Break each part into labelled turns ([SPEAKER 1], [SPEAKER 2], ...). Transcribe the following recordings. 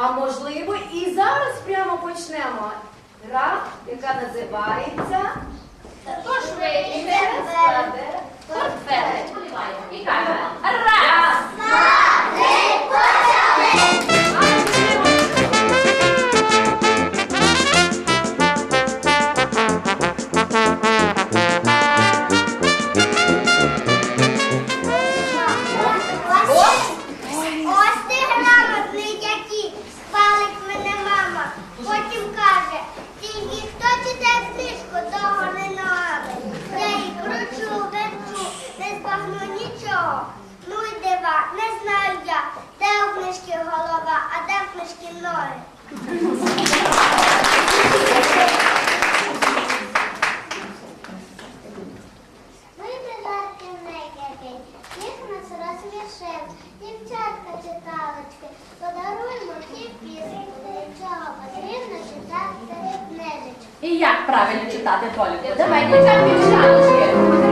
[SPEAKER 1] А можливо, і зараз прямо почнемо. Гра, яка називається
[SPEAKER 2] Хто швидше складе
[SPEAKER 3] портфель. І камера. prável de ditado é pólipo também, que já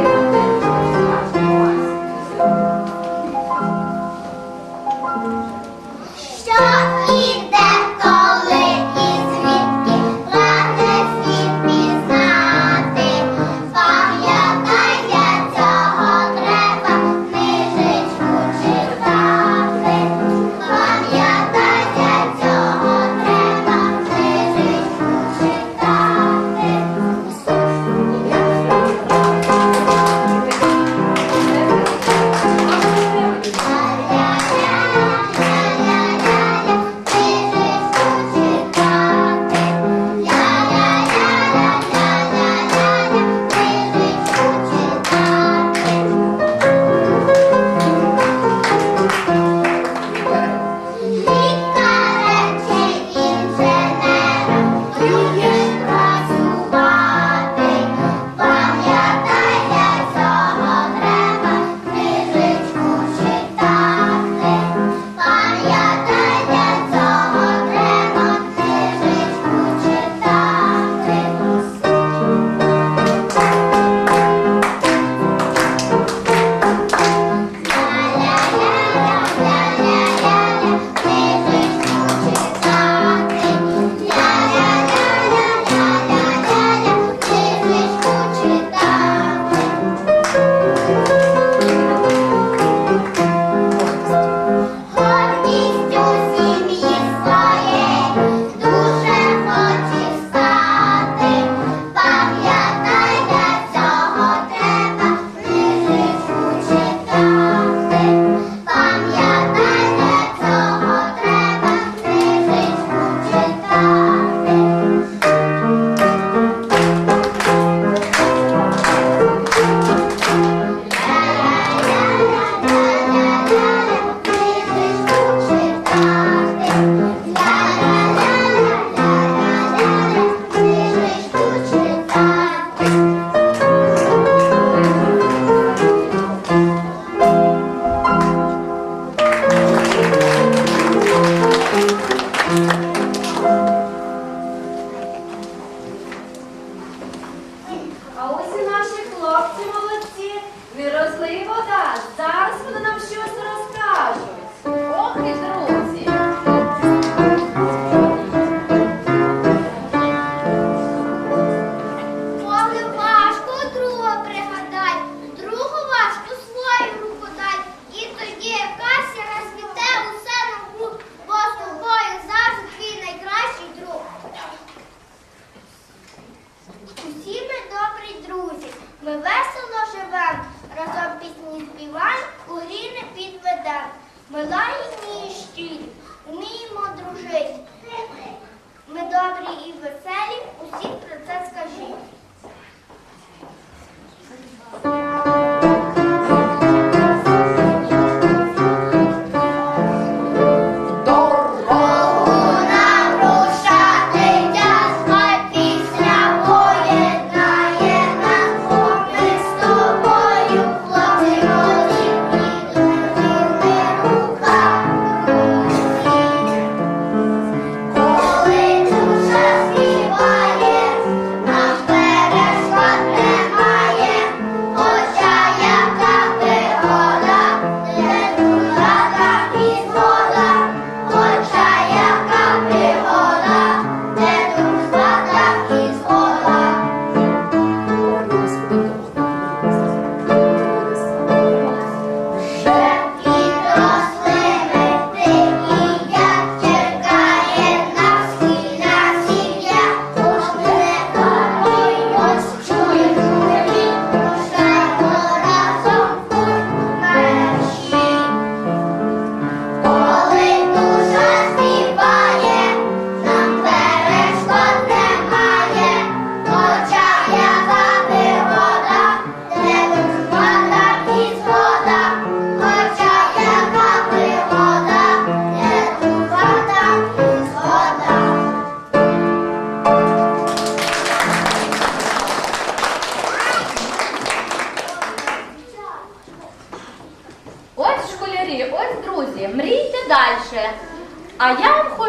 [SPEAKER 2] Dói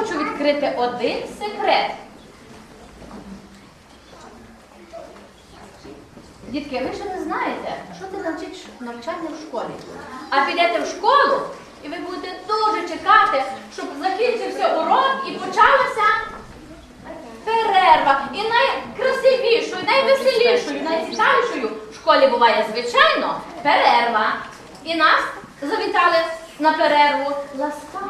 [SPEAKER 3] хочу відкрити один секрет. Дітки, ви ще не знаєте, що це навчить навчання в школі. А підете в школу і ви будете дуже чекати, щоб закінчився урок і почалася перерва. І найкрасивішою, найвеселішою, найцікавішою в школі буває, звичайно, перерва. І нас завітали на перерву ласкаво.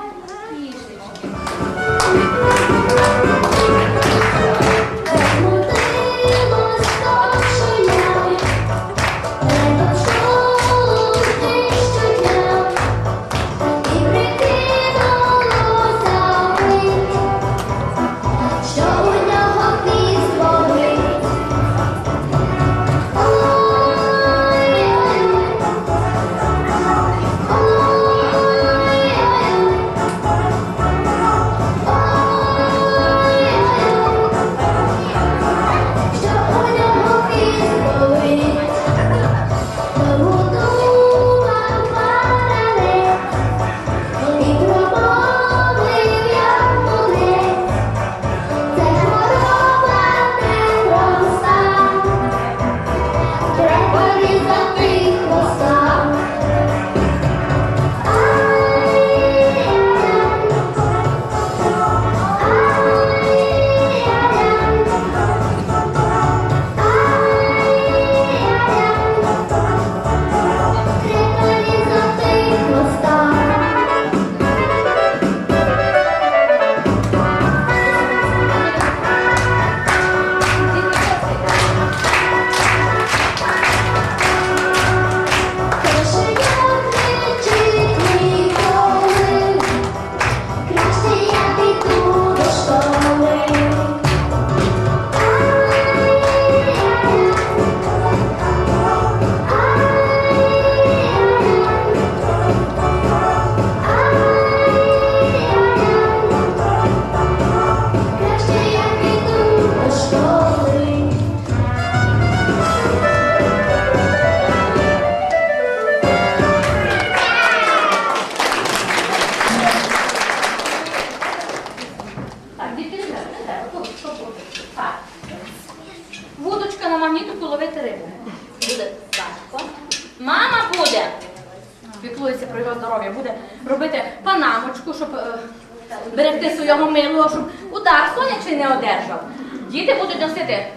[SPEAKER 3] будуть носити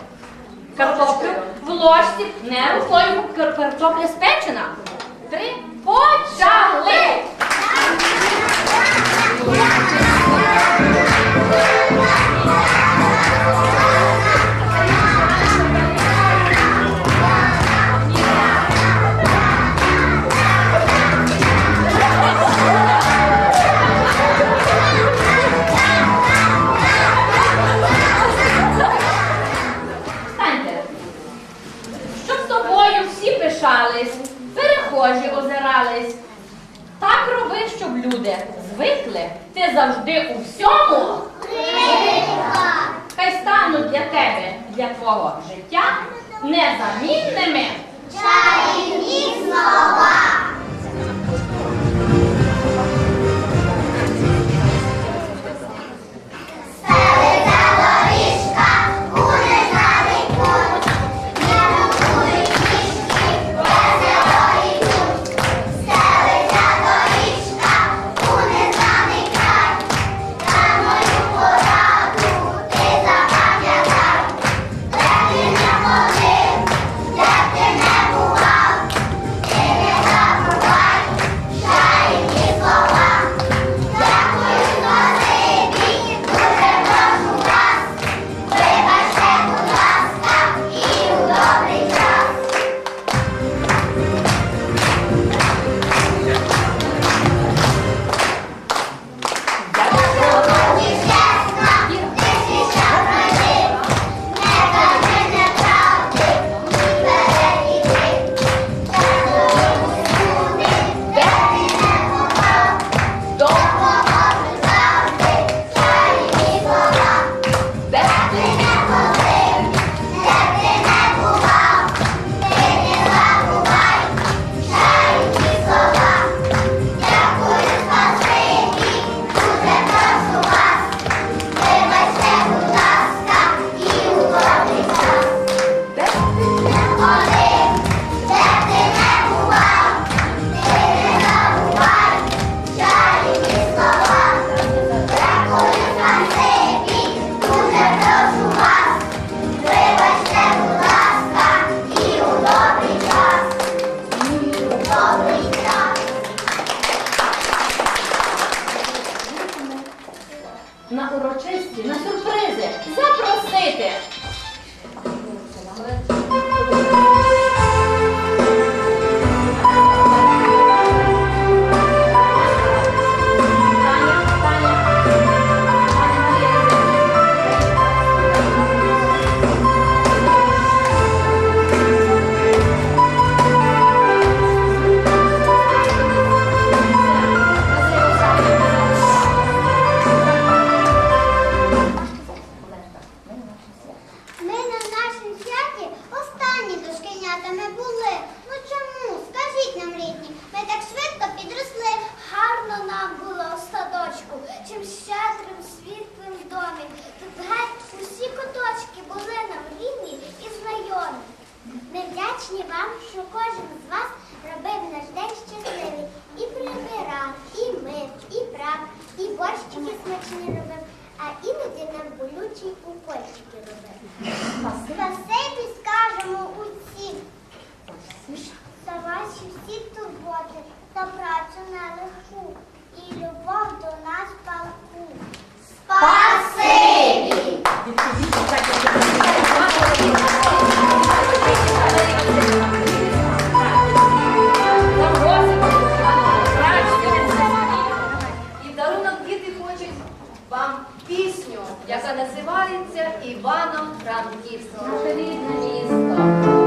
[SPEAKER 3] картоплю в ложці, не рукою, картопля спечена. Три почали!
[SPEAKER 2] дівчатами були. Ну чому? Скажіть нам, рідні, ми так швидко підросли. Гарно нам було у садочку, чим щедрим, світлим в домі. Тут геть усі куточки були нам рідні і знайомі. Ми вдячні вам, що кожен з вас робив наш день щасливий. І прибирав, і мив, і прав, і борщики смачні робив, а іноді нам болючий укольчик. та працю нелегку, і любов до нас палку. Спасибі!
[SPEAKER 1] І дарунок діти хочуть вам пісню, яка називається Іваном Франківським.
[SPEAKER 3] Наше рідне місто.